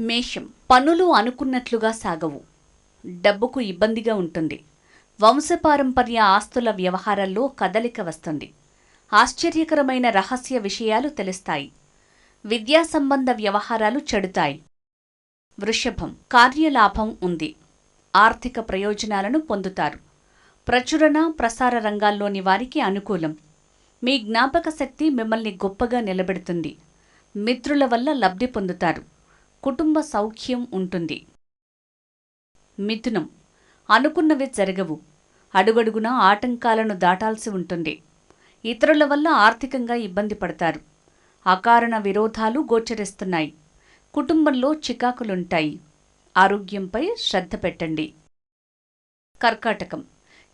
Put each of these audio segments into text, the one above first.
మేషం పనులు అనుకున్నట్లుగా సాగవు. డబ్బుకు ఇబ్బందిగా ఉంటుంది. వంశపారంపర్య ఆస్తుల వ్యవహారాల్లో కదలిక వస్తుంది. ఆశ్చర్యకరమైన రహస్య విషయాలు తెలుస్తాయి. విద్యా సంబంధ వ్యవహారాలు చెడుతాయి. వృషభం కార్యలాభం ఉంది. ఆర్థిక ప్రయోజనాలను పొందుతారు. ప్రచురణ ప్రసార రంగాల్లోని వారికి అనుకూలం. మీ జ్ఞాపక శక్తి మిమ్మల్ని గొప్పగా నిలబెడుతుంది. మిత్రుల వల్ల లబ్ధి పొందుతారు. కుటుంబ సౌఖ్యం ఉంటుంది. మిథునం. అనుకున్నవి జరగవు. అడుగడుగునా ఆటంకాలను దాటాల్సి ఉంటుంది. ఇతరుల వల్ల ఆర్థికంగా ఇబ్బంది పడతారు. అకారణ విరోధాలు గోచరిస్తున్నాయి. కుటుంబంలో చికాకులుంటాయి. ఆరోగ్యంపై శ్రద్ధ పెట్టండి. కర్కాటకం.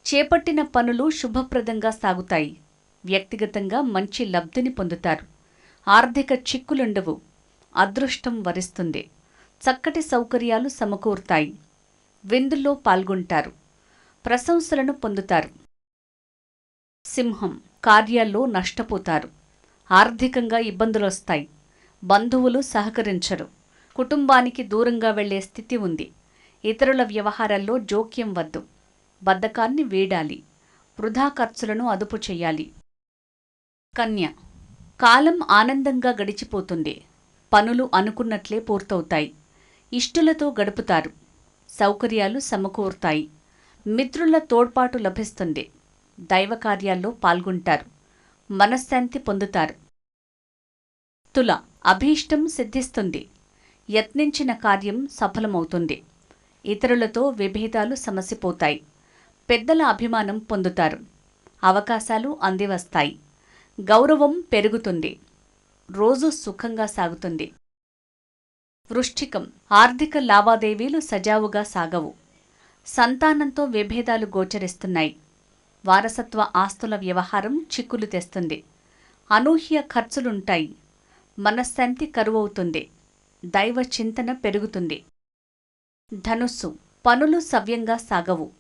చేపట్టిన పనులు శుభప్రదంగా సాగుతాయి. వ్యక్తిగతంగా మంచి లబ్ధిని పొందుతారు. ఆర్థిక చిక్కులుండవు. అదృష్టం వరిస్తుంది. చక్కటి సౌకర్యాలు సమకూరుతాయి. విందుల్లో పాల్గొంటారు. ప్రశంసలను పొందుతారు. సింహం కార్యాల్లో నష్టపోతారు. ఆర్థికంగా ఇబ్బందులొస్తాయి. బంధువులు సహకరించరు. కుటుంబానికి దూరంగా వెళ్ళే స్థితి ఉంది. ఇతరుల వ్యవహారాల్లో జోక్యం వద్దు. బద్ధకాన్ని వీడాలి. వృధా ఖర్చులను అదుపు చెయ్యాలి కన్య కాలం ఆనందంగా గడిచిపోతుంది. పనులు అనుకున్నట్లే పూర్తవుతాయి. ఇష్టులతో గడుపుతారు. సౌకర్యాలు సమకూరుతాయి. మిత్రుల తోడ్పాటు లభిస్తుంది. దైవ కార్యాల్లో పాల్గొంటారు. మనశ్శాంతి పొందుతారు. తుల అభీష్టం సిద్ధిస్తుంది. యత్నించిన కార్యం సఫలమవుతుంది. ఇతరులతో విభేదాలు సమసిపోతాయి. పెద్దల అభిమానం పొందుతారు. అవకాశాలు అందివస్తాయి. గౌరవం పెరుగుతుంది. రోజు సుఖంగా సాగుతుంది. వృష్టికం ఆర్థిక లావాదేవీలు సజావుగా సాగవు. సంతానంతో విభేదాలు గోచరిస్తున్నాయి. వారసత్వ ఆస్తుల వ్యవహారం చిక్కులు తెస్తుంది. అనూహ్య ఖర్చులుంటాయి. మనశ్శాంతి కరువవుతుంది. దైవ చింతన పెరుగుతుంది. ధనుస్సు పనులు సవ్యంగా సాగవు.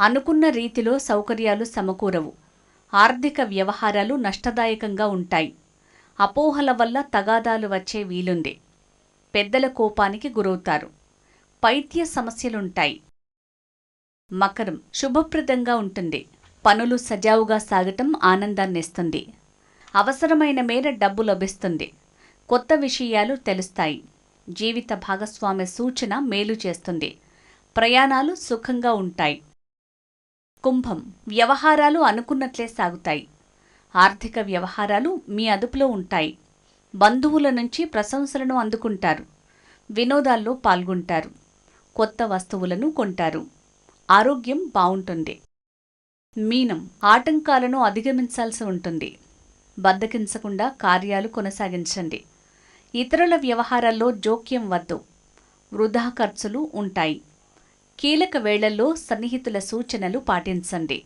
అనుకున్న రీతిలో సౌకర్యాలు సమకూరవు. ఆర్థిక వ్యవహారాలు నష్టదాయకంగా ఉంటాయి. అపోహల వల్ల తగాదాలు వచ్చే వీలుంది. పెద్దల కోపానికి గురవుతారు. పైత్య సమస్యలుంటాయి. మకరం శుభప్రదంగా ఉంటుంది. పనులు సజావుగా సాగటం ఆనందాన్నిస్తుంది. అవసరమైన మేర డబ్బు లభిస్తుంది. కొత్త విషయాలు తెలుస్తాయి. జీవిత భాగస్వామ్య సూచన మేలు చేస్తుంది. ప్రయాణాలు సుఖంగా ఉంటాయి. కుంభం వ్యవహారాలు అనుకున్నట్లే సాగుతాయి. ఆర్థిక వ్యవహారాలు మీ అదుపులో ఉంటాయి. బంధువుల నుంచి ప్రశంసలను అందుకుంటారు. వినోదాల్లో పాల్గొంటారు. కొత్త వస్తువులను కొంటారు. ఆరోగ్యం బావుంటుంది. మీనం ఆటంకాలను అధిగమించాల్సి ఉంటుంది. బద్దకించకుండా కార్యాలు కొనసాగించండి. ఇతరుల వ్యవహారాల్లో జోక్యం వద్దు. వృధా ఖర్చులు ఉంటాయి. కీలక వేళల్లో సన్నిహితుల సూచనలు పాటించండి.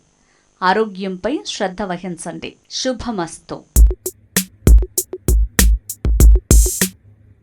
ఆరోగ్యంపై శ్రద్ధ వహించండి. శుభమస్తు.